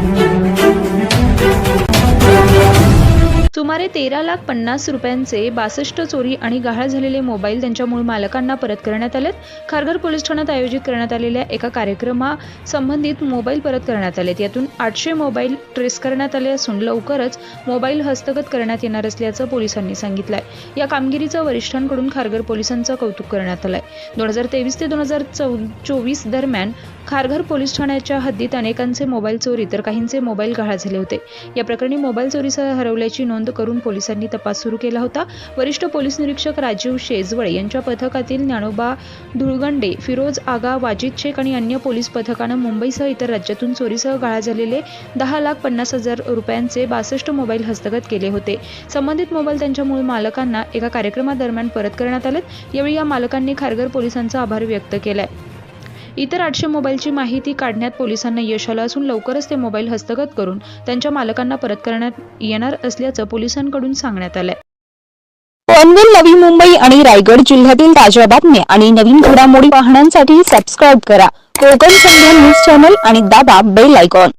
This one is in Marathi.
Thank you. सुमारे तेरा लाख पन्नास रुपयांचे बासष्ट चोरी आणि गहाळ झालेले मोबाईल त्यांच्या मूळ मालकांना परत करण्यात आलेत. खारघर पोलीस ठाण्यात आयोजित करण्यात आलेल्या एका कार्यक्रमासंबंधित मोबाईल परत करण्यात आलेत. यातून आठशे मोबाईल ट्रेस करण्यात आले असून लवकरच मोबाईल हस्तगत करण्यात येणार असल्याचं पोलिसांनी सांगितलं आहे या कामगिरीचं वरिष्ठांकडून खारघर पोलिसांचं कौतुक करण्यात आलंय. दोन हजार तेवीस ते दोन हजार चौ चोवीस दरम्यान खारघर पोलीस ठाण्याच्या हद्दीत अनेकांचे मोबाईल चोरी तर काहींचे मोबाईल गहाळ झाले होते. या प्रकरणी मोबाईल चोरीसह हरवल्याची नोंद करून पोलिसांनी तपास सुरू केला होता. वरिष्ठ पोलीस निरीक्षक राजीव शेजवळे यांच्या पथकातील ज्ञानोबा धुळगंडे फिरोज आगा वाजिद शेख आणि अन्य पोलीस पथकानं मुंबईसह इतर राज्यातून चोरीसह गाळा झालेले दहा लाख पन्नास हजार रुपयांचे बासष्ट मोबाईल हस्तगत केले होते. संबंधित मोबाईल त्यांच्या मूळ मालकांना एका कार्यक्रमादरम्यान परत करण्यात आलेत. यावेळी या मालकांनी खारघर पोलिसांचा आभार व्यक्त केलाय. इतर आठशे मोबाईलची माहिती काढण्यात पोलिसांना यश आलं असून लवकरच ते मोबाईल हस्तगत करून त्यांच्या मालकांना परत करण्यात येणार असल्याचं पोलिसांकडून सांगण्यात आलंय. पनवेल नवी मुंबई आणि रायगड जिल्ह्यातील ताज्या बातम्या आणि नवीन घडामोडी पाहण्यासाठी सबस्क्राईब करा. कोकण संध्या न्यूज चॅनल आणि दाबा बेल आयकॉन